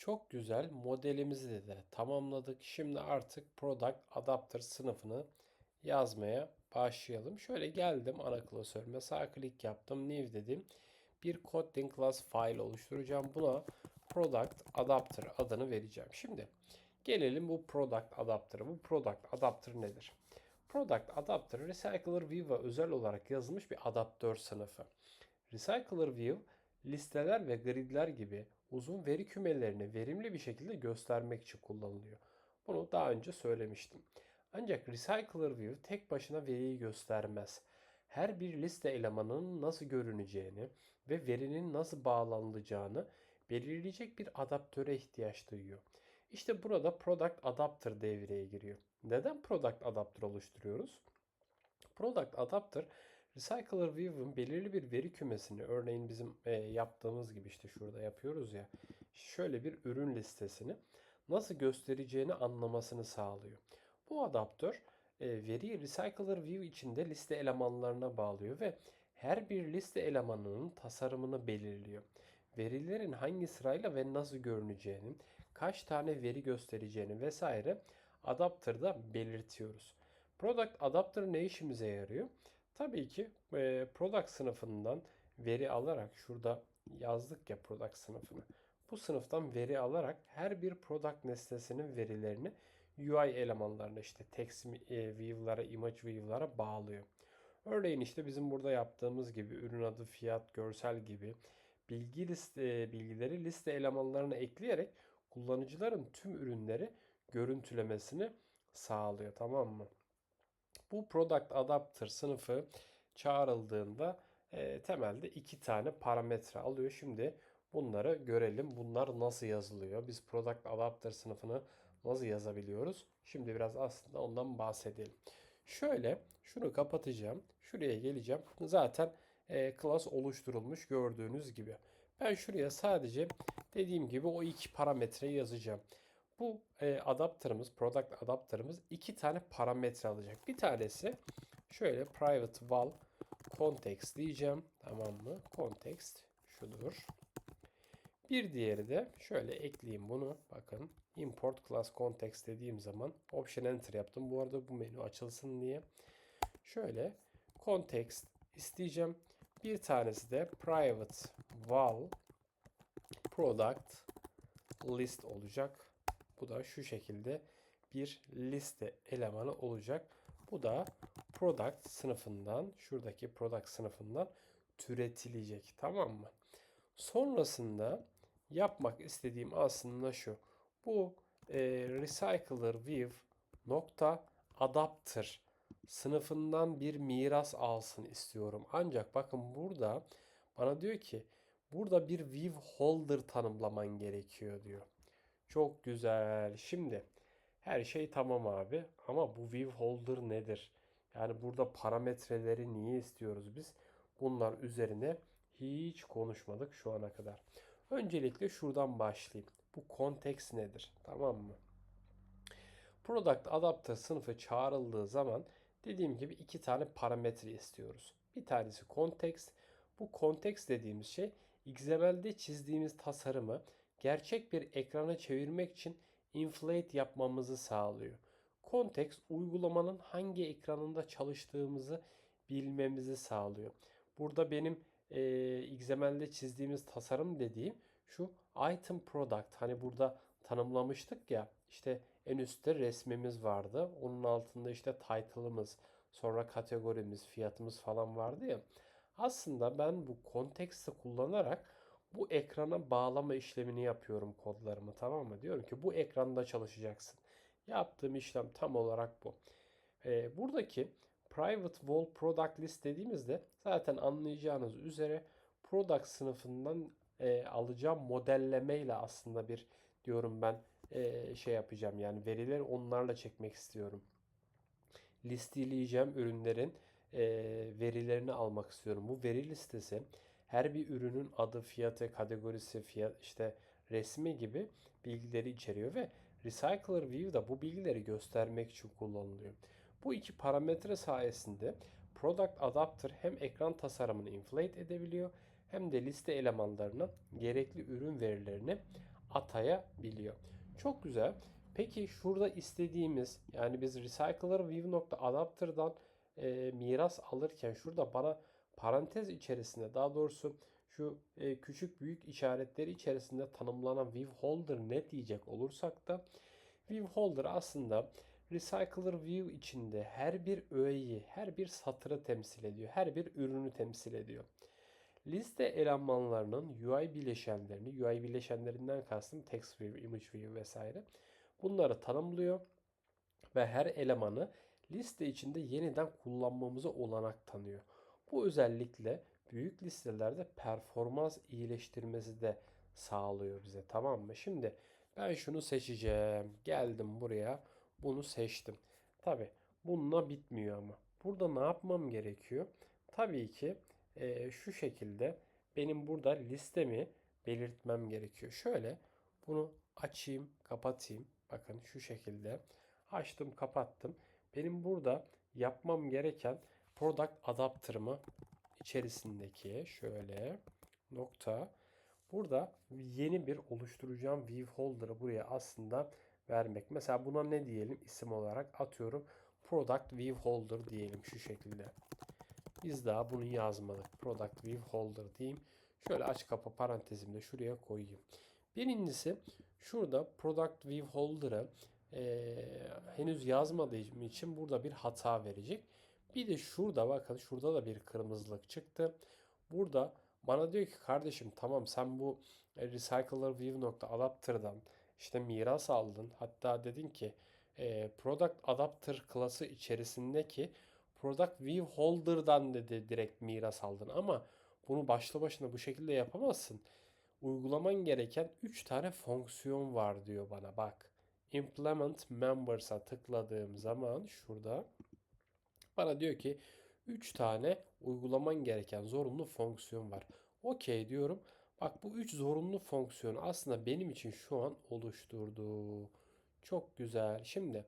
Çok güzel. Modelimizi de tamamladık. Şimdi artık Product Adapter sınıfını yazmaya başlayalım. Şöyle geldim ana klasörüme sağ klik yaptım. New dedim. Bir coding class file oluşturacağım. Buna Product Adapter adını vereceğim. Şimdi gelelim bu Product Adapter'a. Bu Product Adapter nedir? Product Adapter Recycler View'a özel olarak yazılmış bir adaptör sınıfı. Recycler View listeler ve gridler gibi uzun veri kümelerini verimli bir şekilde göstermek için kullanılıyor. Bunu daha önce söylemiştim. Ancak Recycler View tek başına veriyi göstermez. Her bir liste elemanının nasıl görüneceğini ve verinin nasıl bağlanılacağını belirleyecek bir adaptöre ihtiyaç duyuyor. İşte burada Product Adapter devreye giriyor. Neden Product Adapter oluşturuyoruz? Product Adapter Recycler View'un belirli bir veri kümesini örneğin bizim e, yaptığımız gibi işte şurada yapıyoruz ya şöyle bir ürün listesini nasıl göstereceğini anlamasını sağlıyor. Bu adaptör e, veriyi Recycler View içinde liste elemanlarına bağlıyor ve her bir liste elemanının tasarımını belirliyor. Verilerin hangi sırayla ve nasıl görüneceğini, kaç tane veri göstereceğini vesaire adaptörda belirtiyoruz. Product Adapter ne işimize yarıyor? Tabii ki e, Product sınıfından veri alarak şurada yazdık ya Product sınıfını. Bu sınıftan veri alarak her bir Product nesnesinin verilerini UI elemanlarına işte text e, view'lara, image view'lara bağlıyor. Örneğin işte bizim burada yaptığımız gibi ürün adı, fiyat, görsel gibi bilgi liste bilgileri liste elemanlarına ekleyerek kullanıcıların tüm ürünleri görüntülemesini sağlıyor. Tamam mı? Bu Product Adapter sınıfı çağrıldığında e, temelde iki tane parametre alıyor. Şimdi bunları görelim. Bunlar nasıl yazılıyor? Biz Product Adapter sınıfını nasıl yazabiliyoruz? Şimdi biraz aslında ondan bahsedelim. Şöyle şunu kapatacağım. Şuraya geleceğim. Zaten e, class oluşturulmuş gördüğünüz gibi. Ben şuraya sadece dediğim gibi o iki parametreyi yazacağım. Bu e, adapterımız, product adapterımız iki tane parametre alacak. Bir tanesi şöyle private val context diyeceğim. Tamam mı? Context şudur. Bir diğeri de şöyle ekleyeyim bunu. Bakın import class context dediğim zaman option enter yaptım. Bu arada bu menü açılsın diye. Şöyle context isteyeceğim. Bir tanesi de private val product list olacak. Bu da şu şekilde bir liste elemanı olacak. Bu da product sınıfından, şuradaki product sınıfından türetilecek. Tamam mı? Sonrasında yapmak istediğim aslında şu. Bu e, recycler view nokta adapter sınıfından bir miras alsın istiyorum. Ancak bakın burada bana diyor ki burada bir view holder tanımlaman gerekiyor diyor. Çok güzel. Şimdi her şey tamam abi ama bu view holder nedir? Yani burada parametreleri niye istiyoruz biz? Bunlar üzerine hiç konuşmadık şu ana kadar. Öncelikle şuradan başlayayım. Bu context nedir? Tamam mı? Product Adapter sınıfı çağrıldığı zaman dediğim gibi iki tane parametre istiyoruz. Bir tanesi context. Bu context dediğimiz şey XML'de çizdiğimiz tasarımı gerçek bir ekrana çevirmek için inflate yapmamızı sağlıyor. Context uygulamanın hangi ekranında çalıştığımızı bilmemizi sağlıyor. Burada benim e, XML'de çizdiğimiz tasarım dediğim şu item product. Hani burada tanımlamıştık ya işte en üstte resmimiz vardı. Onun altında işte title'ımız, sonra kategorimiz, fiyatımız falan vardı ya. Aslında ben bu konteksti kullanarak bu ekrana bağlama işlemini yapıyorum kodlarımı tamam mı? Diyorum ki bu ekranda çalışacaksın. Yaptığım işlem tam olarak bu. Ee, buradaki private wall product list dediğimizde zaten anlayacağınız üzere product sınıfından e, alacağım modellemeyle aslında bir diyorum ben e, şey yapacağım yani verileri onlarla çekmek istiyorum. Listeleyeceğim ürünlerin e, verilerini almak istiyorum. Bu veri listesi her bir ürünün adı, fiyatı, kategorisi, fiyat işte resmi gibi bilgileri içeriyor ve Recycler View da bu bilgileri göstermek için kullanılıyor. Bu iki parametre sayesinde Product Adapter hem ekran tasarımını inflate edebiliyor hem de liste elemanlarına gerekli ürün verilerini atayabiliyor. Çok güzel. Peki şurada istediğimiz yani biz recycler view.adapter'dan e, miras alırken şurada bana parantez içerisinde daha doğrusu şu e, küçük büyük işaretleri içerisinde tanımlanan view holder ne diyecek olursak da view holder aslında recycler view içinde her bir öğeyi, her bir satırı temsil ediyor. Her bir ürünü temsil ediyor. Liste elemanlarının UI bileşenlerini, UI bileşenlerinden kastım text view, image view vesaire. Bunları tanımlıyor ve her elemanı liste içinde yeniden kullanmamıza olanak tanıyor. Bu özellikle büyük listelerde performans iyileştirmesi de sağlıyor bize tamam mı? Şimdi ben şunu seçeceğim. Geldim buraya. Bunu seçtim. Tabi bununla bitmiyor ama. Burada ne yapmam gerekiyor? Tabii ki e, şu şekilde benim burada listemi belirtmem gerekiyor. Şöyle bunu açayım, kapatayım. Bakın şu şekilde açtım, kapattım. Benim burada yapmam gereken product adapter'ımı içerisindeki şöyle nokta burada yeni bir oluşturacağım view holder'ı buraya aslında vermek. Mesela buna ne diyelim isim olarak atıyorum product view holder diyelim şu şekilde. Biz daha bunu yazmadık. Product view holder diyeyim. Şöyle aç kapa parantezimde şuraya koyayım. Birincisi şurada product view holder'ı e, henüz yazmadığım için burada bir hata verecek. Bir de şurada bakın şurada da bir kırmızılık çıktı. Burada bana diyor ki kardeşim tamam sen bu recycler nokta adapter'dan işte miras aldın. Hatta dedin ki e, product adapter klası içerisindeki product view holder'dan dedi direkt miras aldın ama bunu başlı başına bu şekilde yapamazsın. Uygulaman gereken 3 tane fonksiyon var diyor bana bak. Implement members'a tıkladığım zaman şurada bana diyor ki 3 tane uygulaman gereken zorunlu fonksiyon var. Okey diyorum. Bak bu 3 zorunlu fonksiyonu aslında benim için şu an oluşturdu. Çok güzel. Şimdi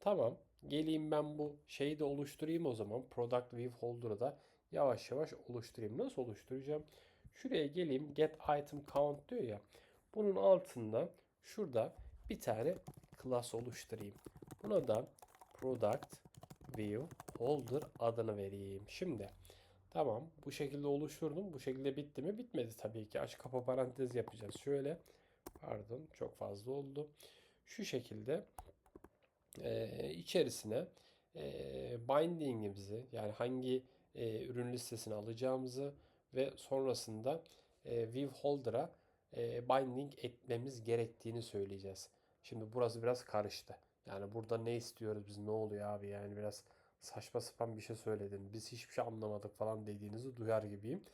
tamam geleyim ben bu şeyi de oluşturayım o zaman. Product View Holder'ı da yavaş yavaş oluşturayım. Nasıl oluşturacağım? Şuraya geleyim. Get Item Count diyor ya. Bunun altında şurada bir tane class oluşturayım. Buna da Product View Holder adını vereyim. Şimdi tamam bu şekilde oluşturdum. Bu şekilde bitti mi? Bitmedi tabii ki. Aç kapa parantez yapacağız. Şöyle pardon çok fazla oldu. Şu şekilde e, içerisine e, binding'imizi yani hangi e, ürün listesini alacağımızı ve sonrasında e, view holder'a e, binding etmemiz gerektiğini söyleyeceğiz. Şimdi burası biraz karıştı. Yani burada ne istiyoruz biz ne oluyor abi yani biraz saçma sapan bir şey söyledin. Biz hiçbir şey anlamadık falan dediğinizi duyar gibiyim.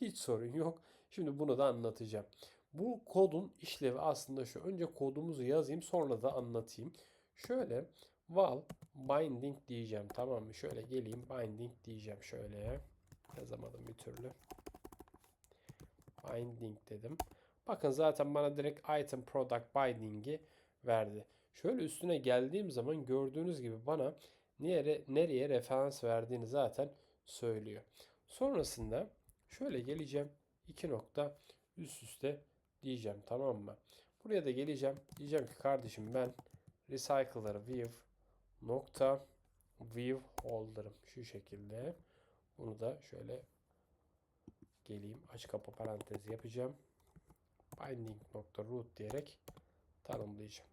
Hiç sorun yok. Şimdi bunu da anlatacağım. Bu kodun işlevi aslında şu. Önce kodumuzu yazayım sonra da anlatayım. Şöyle val binding diyeceğim tamam mı? Şöyle geleyim binding diyeceğim şöyle. Yazamadım bir türlü. Binding dedim. Bakın zaten bana direkt item product binding'i verdi. Şöyle üstüne geldiğim zaman gördüğünüz gibi bana nereye, nereye referans verdiğini zaten söylüyor. Sonrasında şöyle geleceğim. iki nokta üst üste diyeceğim tamam mı? Buraya da geleceğim. Diyeceğim ki kardeşim ben recycler view nokta view holder'ım şu şekilde. Bunu da şöyle geleyim aç kapa parantez yapacağım. Binding nokta root diyerek tanımlayacağım.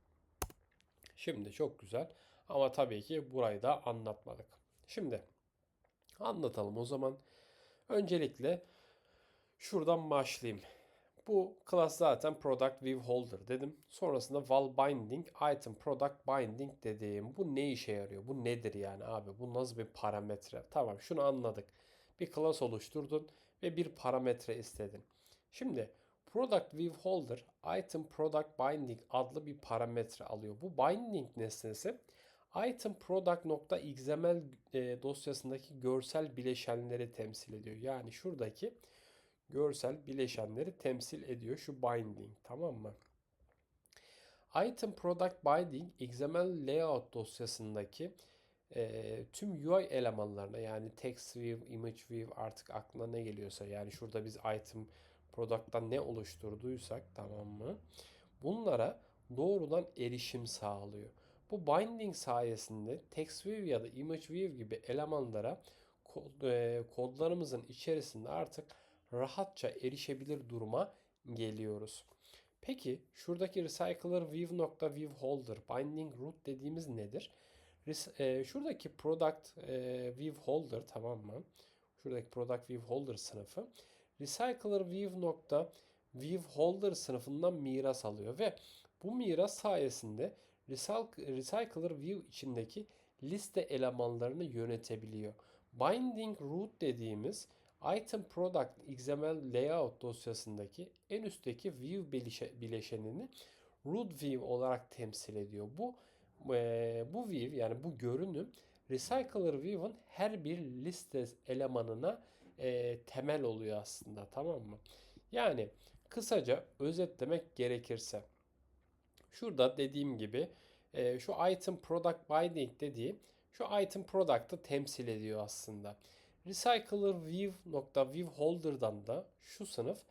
Şimdi çok güzel. Ama tabii ki burayı da anlatmadık. Şimdi anlatalım o zaman. Öncelikle şuradan başlayayım. Bu class zaten product view holder dedim. Sonrasında val binding item product binding dedim. Bu ne işe yarıyor? Bu nedir yani abi? Bu nasıl bir parametre? Tamam şunu anladık. Bir class oluşturdun ve bir parametre istedin. Şimdi product view holder item product binding adlı bir parametre alıyor. Bu binding nesnesi item product nokta xml e, dosyasındaki görsel bileşenleri temsil ediyor. Yani şuradaki görsel bileşenleri temsil ediyor şu binding tamam mı? Item Product Binding XML Layout dosyasındaki e, tüm UI elemanlarına yani text view, image view artık aklına ne geliyorsa yani şurada biz item product'tan ne oluşturduysak tamam mı? bunlara doğrudan erişim sağlıyor. Bu binding sayesinde TextView ya da ImageView gibi elemanlara e, kodlarımızın içerisinde artık rahatça erişebilir duruma geliyoruz. Peki şuradaki recycler view nokta view holder binding root dediğimiz nedir? E, şuradaki product e, view holder tamam mı? Şuradaki product view holder sınıfı recycler view nokta view holder sınıfından miras alıyor ve bu miras sayesinde recycler view içindeki liste elemanlarını yönetebiliyor. Binding root dediğimiz item product XML layout dosyasındaki en üstteki view bileşenini root view olarak temsil ediyor. Bu bu view yani bu görünüm recycler view'ın her bir liste elemanına e, temel oluyor aslında tamam mı? Yani kısaca özetlemek gerekirse şurada dediğim gibi e, şu item product binding dediği şu item product'ı temsil ediyor aslında. Recycler view nokta view holder'dan da şu sınıf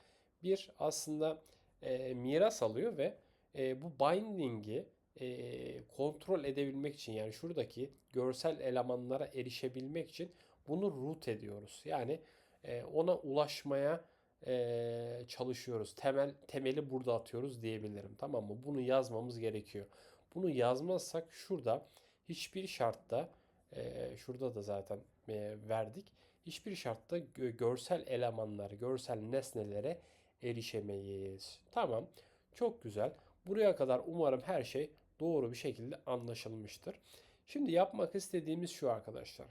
bir aslında e, miras alıyor ve e, bu binding'i e, kontrol edebilmek için yani şuradaki görsel elemanlara erişebilmek için bunu root ediyoruz. Yani e, ona ulaşmaya e, çalışıyoruz. Temel temeli burada atıyoruz diyebilirim. Tamam mı? Bunu yazmamız gerekiyor. Bunu yazmazsak şurada hiçbir şartta e, şurada da zaten e, verdik. Hiçbir şartta görsel elemanlar, görsel nesnelere erişemeyiz. Tamam. Çok güzel. Buraya kadar umarım her şey doğru bir şekilde anlaşılmıştır. Şimdi yapmak istediğimiz şu arkadaşlar.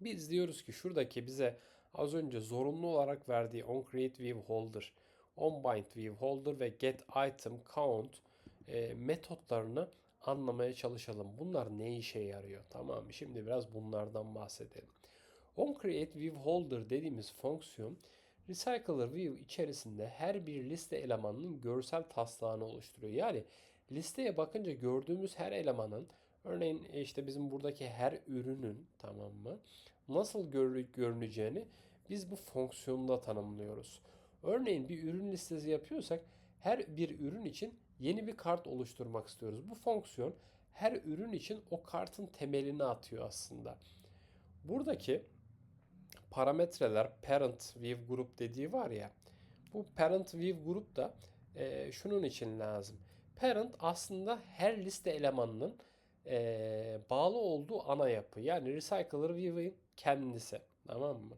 Biz diyoruz ki şuradaki bize az önce zorunlu olarak verdiği onCreateViewHolder, onBindViewHolder ve getItem count e, metotlarını anlamaya çalışalım. Bunlar ne işe yarıyor? Tamam mı? Şimdi biraz bunlardan bahsedelim. OnCreateViewHolder dediğimiz fonksiyon Recycler View içerisinde her bir liste elemanının görsel taslağını oluşturuyor. Yani listeye bakınca gördüğümüz her elemanın örneğin işte bizim buradaki her ürünün tamam mı nasıl görüneceğini biz bu fonksiyonda tanımlıyoruz. Örneğin bir ürün listesi yapıyorsak her bir ürün için yeni bir kart oluşturmak istiyoruz. Bu fonksiyon her ürün için o kartın temelini atıyor aslında. Buradaki parametreler parent view group dediği var ya. Bu parent view group da e, şunun için lazım. Parent aslında her liste elemanının e, bağlı olduğu ana yapı. Yani recycler view'in kendisi. Tamam mı?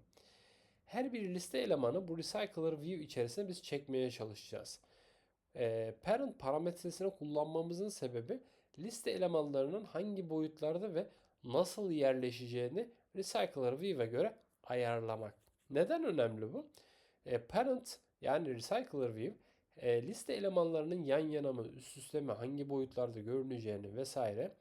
Her bir liste elemanı bu recycler view içerisine biz çekmeye çalışacağız. E, parent parametresini kullanmamızın sebebi liste elemanlarının hangi boyutlarda ve nasıl yerleşeceğini recycler view'e göre ayarlamak. Neden önemli bu? E, parent yani recycler view e, liste elemanlarının yan yana mı üst üste mi hangi boyutlarda görüneceğini vesaire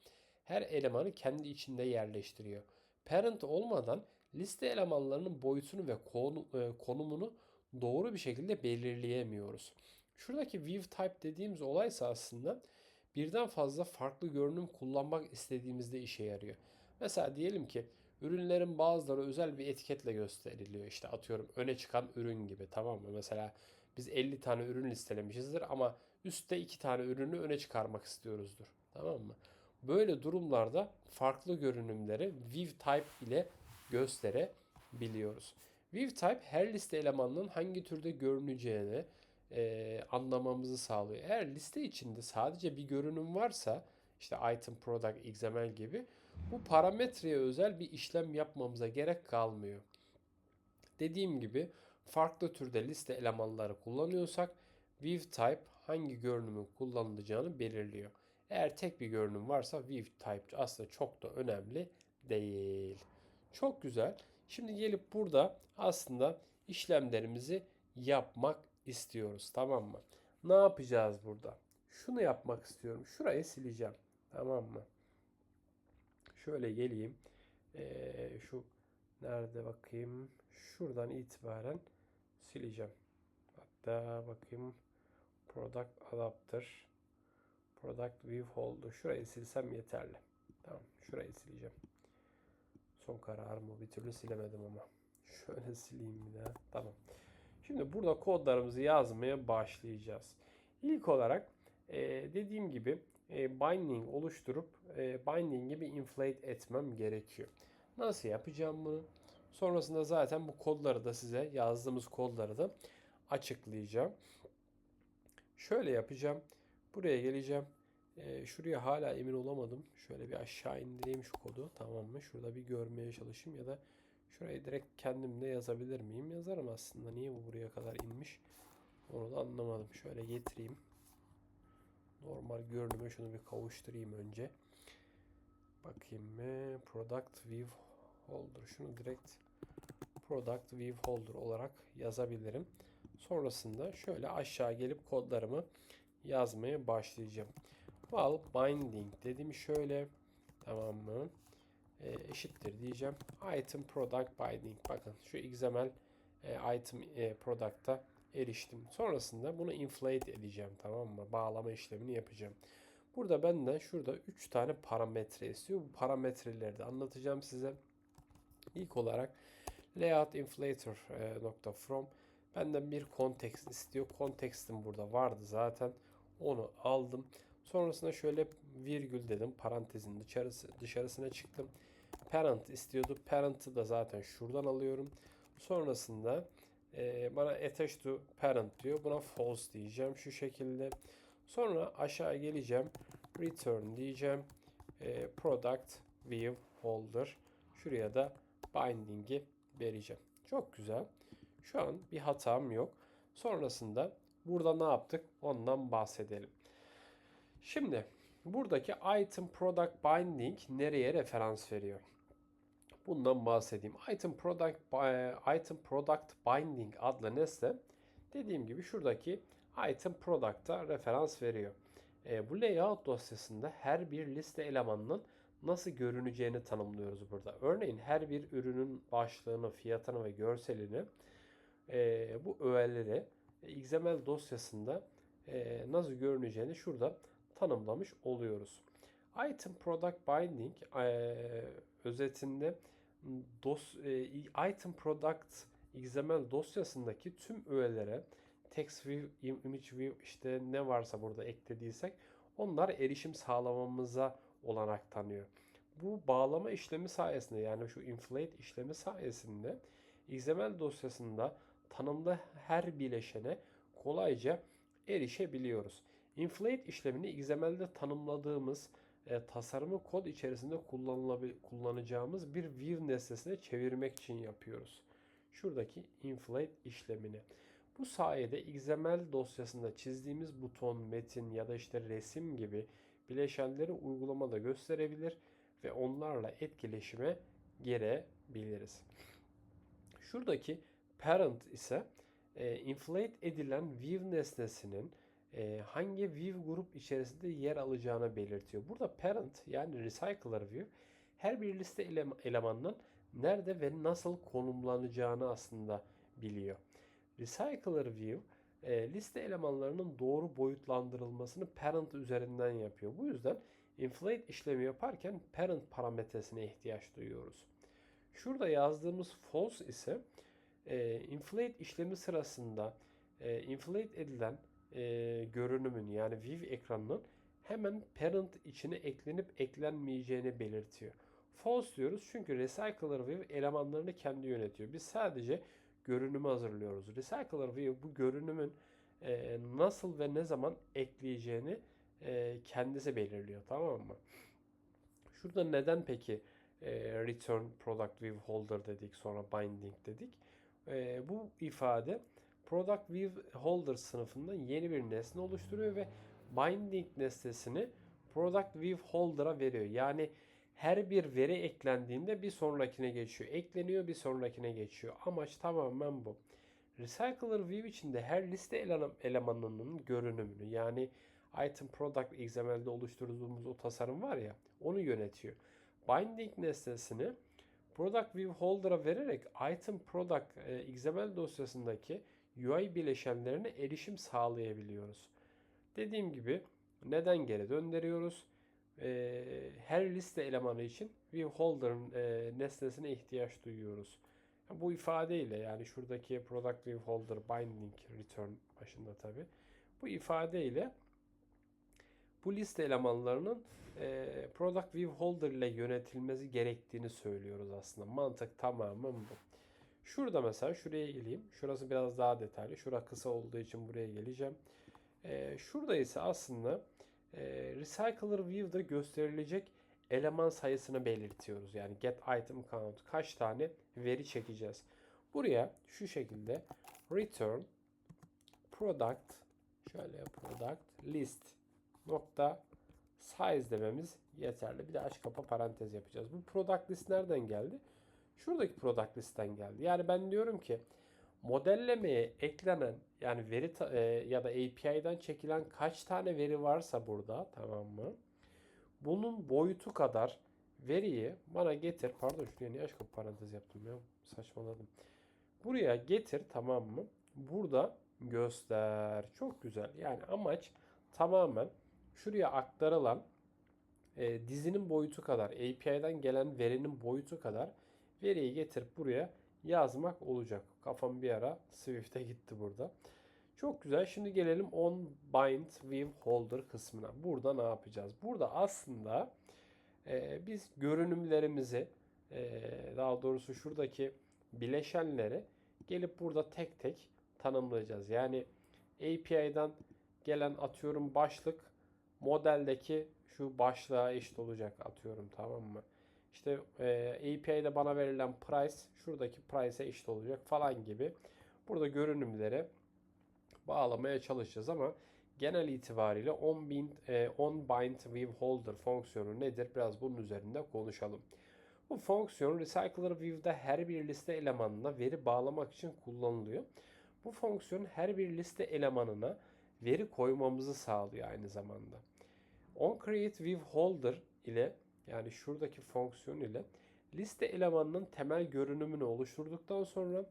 her elemanı kendi içinde yerleştiriyor. Parent olmadan liste elemanlarının boyutunu ve e, konumunu doğru bir şekilde belirleyemiyoruz. Şuradaki view type dediğimiz olaysa aslında birden fazla farklı görünüm kullanmak istediğimizde işe yarıyor. Mesela diyelim ki ürünlerin bazıları özel bir etiketle gösteriliyor. İşte atıyorum öne çıkan ürün gibi tamam mı? Mesela biz 50 tane ürün listelemişizdir ama üstte 2 tane ürünü öne çıkarmak istiyoruzdur. Tamam mı? Böyle durumlarda farklı görünümleri view type ile gösterebiliyoruz. View type her liste elemanının hangi türde görüneceğini e, anlamamızı sağlıyor. Eğer liste içinde sadece bir görünüm varsa işte item, product, XML gibi bu parametreye özel bir işlem yapmamıza gerek kalmıyor. Dediğim gibi farklı türde liste elemanları kullanıyorsak view type hangi görünümün kullanılacağını belirliyor. Eğer tek bir görünüm varsa view type aslında çok da önemli değil. Çok güzel. Şimdi gelip burada aslında işlemlerimizi yapmak istiyoruz. Tamam mı? Ne yapacağız burada? Şunu yapmak istiyorum. Şurayı sileceğim. Tamam mı? Şöyle geleyim. Ee, şu nerede bakayım? Şuradan itibaren sileceğim. Hatta bakayım. Product Adapter. Product View Holder. Şurayı silsem yeterli. Tamam. Şurayı sileceğim. Son kararım o. Bir türlü silemedim ama. Şöyle sileyim bir daha. Tamam. Şimdi burada kodlarımızı yazmaya başlayacağız. İlk olarak e, dediğim gibi e, binding oluşturup e, binding'i bir inflate etmem gerekiyor. Nasıl yapacağım bunu? Sonrasında zaten bu kodları da size yazdığımız kodları da açıklayacağım. Şöyle yapacağım. Buraya geleceğim. Ee, şuraya hala emin olamadım. Şöyle bir aşağı indireyim şu kodu. Tamam mı? Şurada bir görmeye çalışayım ya da şurayı direkt kendim de yazabilir miyim? Yazarım aslında. Niye bu buraya kadar inmiş? Onu da anlamadım. Şöyle getireyim. Normal görünüme şunu bir kavuşturayım önce. Bakayım mı? Product View Holder. Şunu direkt Product View Holder olarak yazabilirim. Sonrasında şöyle aşağı gelip kodlarımı yazmaya başlayacağım. Val binding dedim şöyle tamam mı? E, eşittir diyeceğim. Item product binding. Bakın şu XML e, item e, product'a eriştim. Sonrasında bunu inflate edeceğim tamam mı? Bağlama işlemini yapacağım. Burada benden şurada 3 tane parametre istiyor. Bu parametreleri de anlatacağım size. İlk olarak layout inflator e, nokta from benden bir context istiyor. Context'im burada vardı zaten. Onu aldım. Sonrasında şöyle virgül dedim. Parantezin dışarısı, dışarısına çıktım. Parent istiyordu. Parent'ı da zaten şuradan alıyorum. Sonrasında e, bana attach to parent diyor. Buna false diyeceğim şu şekilde. Sonra aşağı geleceğim. Return diyeceğim. E, product view holder. Şuraya da binding'i vereceğim. Çok güzel. Şu an bir hatam yok. Sonrasında burada ne yaptık? Ondan bahsedelim. Şimdi buradaki item product binding nereye referans veriyor? Bundan bahsedeyim. Item product item product binding adlı nesne dediğim gibi şuradaki item product'a referans veriyor. E, bu layout dosyasında her bir liste elemanının nasıl görüneceğini tanımlıyoruz burada. Örneğin her bir ürünün başlığını, fiyatını ve görselini e, bu öğeleri XML dosyasında e, nasıl görüneceğini şurada tanımlamış oluyoruz. Item Product Binding e, özetinde dos, e, Item Product XML dosyasındaki tüm öğelere text view, image view işte ne varsa burada eklediysek onlar erişim sağlamamıza olanak tanıyor. Bu bağlama işlemi sayesinde yani şu inflate işlemi sayesinde XML dosyasında tanımlı her bileşene kolayca erişebiliyoruz. Inflate işlemini XML'de tanımladığımız e, tasarımı kod içerisinde kullanacağımız bir view nesnesine çevirmek için yapıyoruz. Şuradaki inflate işlemini. Bu sayede XML dosyasında çizdiğimiz buton, metin ya da işte resim gibi bileşenleri uygulamada gösterebilir ve onlarla etkileşime girebiliriz. Şuradaki parent ise e, inflate edilen view nesnesinin e, hangi view grup içerisinde yer alacağını belirtiyor. Burada parent yani recycler view her bir liste elemanının nerede ve nasıl konumlanacağını aslında biliyor. Recycler view e, liste elemanlarının doğru boyutlandırılmasını parent üzerinden yapıyor. Bu yüzden inflate işlemi yaparken parent parametresine ihtiyaç duyuyoruz. Şurada yazdığımız false ise e, inflate işlemi sırasında e, inflate edilen e, görünümün yani view ekranının hemen parent içine eklenip eklenmeyeceğini belirtiyor. False diyoruz çünkü Recycler View elemanlarını kendi yönetiyor. Biz sadece görünümü hazırlıyoruz. Recycler View bu görünümün e, nasıl ve ne zaman ekleyeceğini e, kendisi belirliyor. Tamam mı? Şurada neden peki e, Return Product View Holder dedik sonra Binding dedik. E, bu ifade Product View Holder sınıfında yeni bir nesne oluşturuyor ve binding nesnesini Product View Holder'a veriyor. Yani her bir veri eklendiğinde bir sonrakine geçiyor. Ekleniyor bir sonrakine geçiyor. Amaç tamamen bu. Recycler View içinde her liste elemanının görünümünü yani item product XML'de oluşturduğumuz o tasarım var ya onu yönetiyor. Binding nesnesini Product View Holder'a vererek item product e, XML dosyasındaki UI bileşenlerine erişim sağlayabiliyoruz. Dediğim gibi neden geri döndürüyoruz? Ee, her liste elemanı için view holder'ın e, nesnesine ihtiyaç duyuyoruz. Bu ifadeyle yani şuradaki product view holder binding return başında tabi. Bu ifadeyle bu liste elemanlarının e, product view holder ile yönetilmesi gerektiğini söylüyoruz aslında. Mantık tamamen bu. Şurada mesela şuraya geleyim. Şurası biraz daha detaylı. Şura kısa olduğu için buraya geleceğim. E, şurada ise aslında e, Recycler View'da gösterilecek eleman sayısını belirtiyoruz. Yani get item count kaç tane veri çekeceğiz. Buraya şu şekilde return product şöyle product list nokta size dememiz yeterli. Bir de aç kapa parantez yapacağız. Bu product list nereden geldi? Şuradaki product list'ten geldi. Yani ben diyorum ki modellemeye eklenen yani veri e, ya da API'den çekilen kaç tane veri varsa burada tamam mı? Bunun boyutu kadar veriyi bana getir. Pardon şuraya niye kapa parantez yaptım ya? Saçmaladım. Buraya getir tamam mı? Burada göster. Çok güzel. Yani amaç tamamen şuraya aktarılan e, dizinin boyutu kadar, API'den gelen verinin boyutu kadar veriyi getirip buraya yazmak olacak. Kafam bir ara Swift'e gitti burada. Çok güzel. Şimdi gelelim on bind view holder kısmına. Burada ne yapacağız? Burada aslında e, biz görünümlerimizi e, daha doğrusu şuradaki bileşenleri gelip burada tek tek tanımlayacağız. Yani API'den gelen atıyorum başlık modeldeki şu başlığa eşit olacak atıyorum tamam mı? İşte e, API'de bana verilen price şuradaki price'e eşit olacak falan gibi. Burada görünümleri bağlamaya çalışacağız ama genel itibariyle on, bind, e, on bind view holder fonksiyonu nedir? Biraz bunun üzerinde konuşalım. Bu fonksiyon Recycler View'da her bir liste elemanına veri bağlamak için kullanılıyor. Bu fonksiyon her bir liste elemanına veri koymamızı sağlıyor aynı zamanda. OnCreateViewHolder ile yani şuradaki fonksiyon ile liste elemanının temel görünümünü oluşturduktan sonra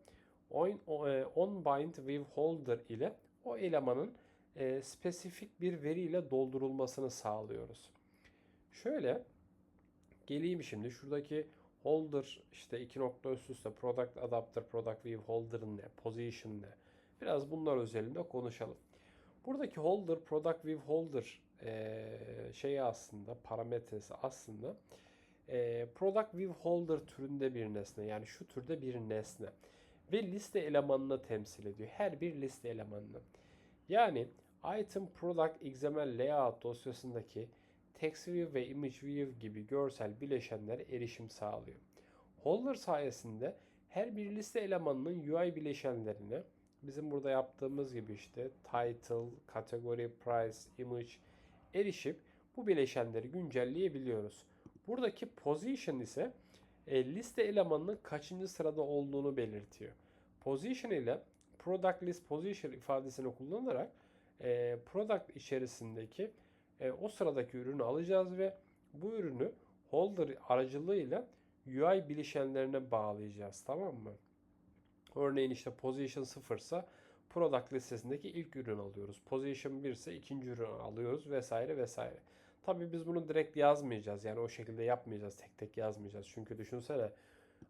OnBindViewHolder ile o elemanın e, spesifik bir veri ile doldurulmasını sağlıyoruz. Şöyle geleyim şimdi şuradaki holder işte iki nokta üst üste product adapter, product view holder ne, position ne? Biraz bunlar özelinde konuşalım. Buradaki holder, product view holder e, şeyi aslında parametresi aslında e, product view holder türünde bir nesne. Yani şu türde bir nesne. Ve liste elemanını temsil ediyor. Her bir liste elemanını. Yani item product XML layout dosyasındaki text view ve image view gibi görsel bileşenlere erişim sağlıyor. Holder sayesinde her bir liste elemanının UI bileşenlerine bizim burada yaptığımız gibi işte title, category, price, image erişip bu bileşenleri güncelleyebiliyoruz. Buradaki position ise e, liste elemanının kaçıncı sırada olduğunu belirtiyor. Position ile product list position ifadesini kullanarak e, product içerisindeki e, o sıradaki ürünü alacağız ve bu ürünü holder aracılığıyla UI bileşenlerine bağlayacağız. Tamam mı? Örneğin işte position 0 ise product listesindeki ilk ürün alıyoruz. Position 1 ise ikinci ürün alıyoruz vesaire vesaire. Tabii biz bunu direkt yazmayacağız. Yani o şekilde yapmayacağız. Tek tek yazmayacağız. Çünkü düşünsene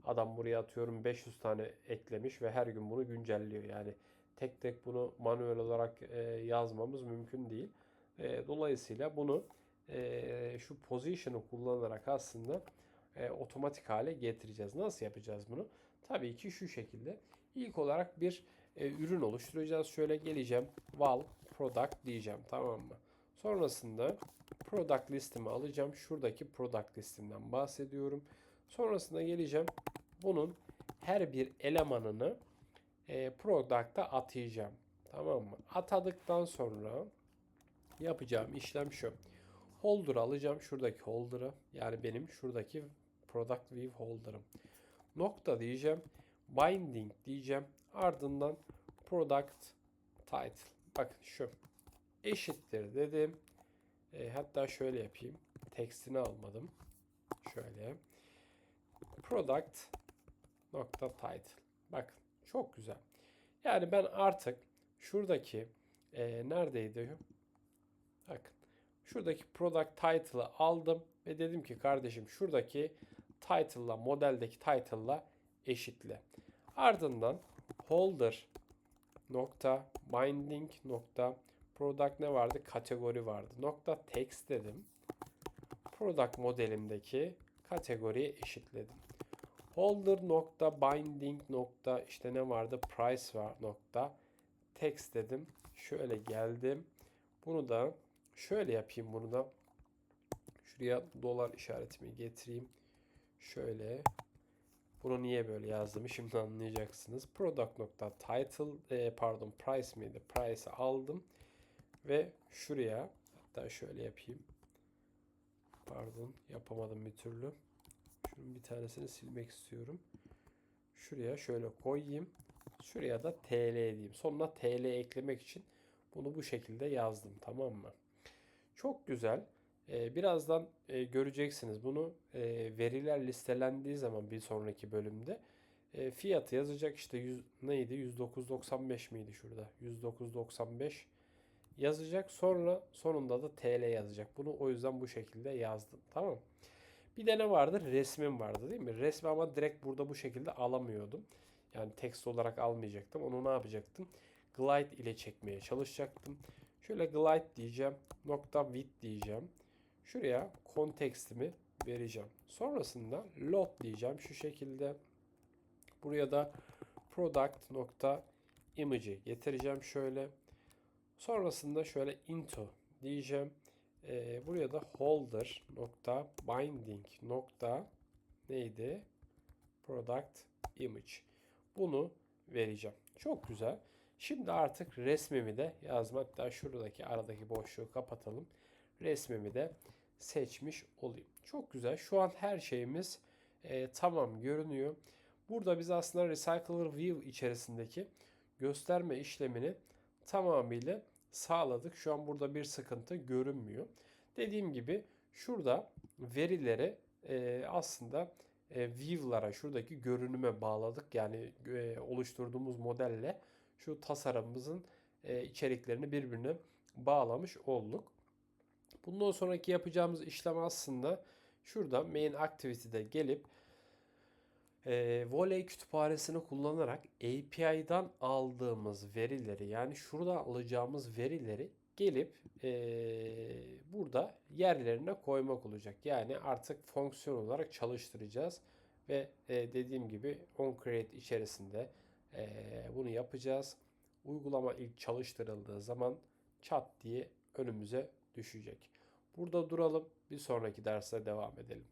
adam buraya atıyorum 500 tane eklemiş ve her gün bunu güncelliyor. Yani tek tek bunu manuel olarak e, yazmamız mümkün değil. E, dolayısıyla bunu e, şu position'ı kullanarak aslında e, otomatik hale getireceğiz. Nasıl yapacağız bunu? Tabii ki şu şekilde. İlk olarak bir e, ürün oluşturacağız. Şöyle geleceğim. Val product diyeceğim. Tamam mı? Sonrasında product listimi alacağım. Şuradaki product listimden bahsediyorum. Sonrasında geleceğim. Bunun her bir elemanını e, product'a atayacağım. Tamam mı? Atadıktan sonra yapacağım işlem şu. Holder alacağım. Şuradaki holder'ı. Yani benim şuradaki product view holder'ım. Nokta diyeceğim. Binding diyeceğim. Ardından product title. Bakın şu. Eşittir dedim. E, hatta şöyle yapayım. Tekstini almadım. Şöyle. Product nokta title. Bakın çok güzel. Yani ben artık şuradaki e, neredeydi? Bakın. Şuradaki product title'ı aldım ve dedim ki kardeşim şuradaki title'la modeldeki title'la eşitle. Ardından holder nokta binding nokta Product ne vardı? Kategori vardı. Nokta text dedim. Product modelimdeki kategoriye eşitledim. Holder nokta binding nokta işte ne vardı? Price var nokta text dedim. Şöyle geldim. Bunu da şöyle yapayım bunu da. Şuraya dolar işaretimi getireyim. Şöyle. Bunu niye böyle yazdığımı şimdi anlayacaksınız. Product nokta title e, pardon price miydi? Price'ı aldım ve şuraya hatta şöyle yapayım. Pardon yapamadım bir türlü. Şunun bir tanesini silmek istiyorum. Şuraya şöyle koyayım. Şuraya da TL diyeyim. Sonuna TL eklemek için bunu bu şekilde yazdım. Tamam mı? Çok güzel. Ee, birazdan e, göreceksiniz bunu. E, veriler listelendiği zaman bir sonraki bölümde e, fiyatı yazacak işte 100, neydi? 109.95 miydi şurada? 109.95 yazacak. Sonra sonunda da TL yazacak. Bunu o yüzden bu şekilde yazdım. Tamam bir de ne vardı resmim vardı değil mi? Resmi ama direkt burada bu şekilde alamıyordum. Yani text olarak almayacaktım. Onu ne yapacaktım? Glide ile çekmeye çalışacaktım. Şöyle glide diyeceğim nokta width diyeceğim Şuraya kontekstimi vereceğim. Sonrasında load diyeceğim şu şekilde. Buraya da product nokta image'i getireceğim şöyle. Sonrasında şöyle into diyeceğim. Ee, buraya da holder nokta binding nokta neydi? Product image. Bunu vereceğim. Çok güzel. Şimdi artık resmimi de yazmak. Hatta şuradaki aradaki boşluğu kapatalım. Resmimi de seçmiş olayım. Çok güzel. Şu an her şeyimiz e, tamam görünüyor. Burada biz aslında Recycler View içerisindeki gösterme işlemini tamamıyla sağladık. Şu an burada bir sıkıntı görünmüyor. Dediğim gibi şurada verileri e, aslında e, view'lara şuradaki görünüme bağladık. Yani e, oluşturduğumuz modelle şu tasarımımızın e, içeriklerini birbirine bağlamış olduk. Bundan sonraki yapacağımız işlem aslında şurada main activity'de gelip e, Volley kütüphanesini kullanarak API'dan aldığımız verileri yani şurada alacağımız verileri gelip e, burada yerlerine koymak olacak. Yani artık fonksiyon olarak çalıştıracağız ve e, dediğim gibi onCreate içerisinde e, bunu yapacağız. Uygulama ilk çalıştırıldığı zaman çat diye önümüze düşecek. Burada duralım. Bir sonraki derste devam edelim.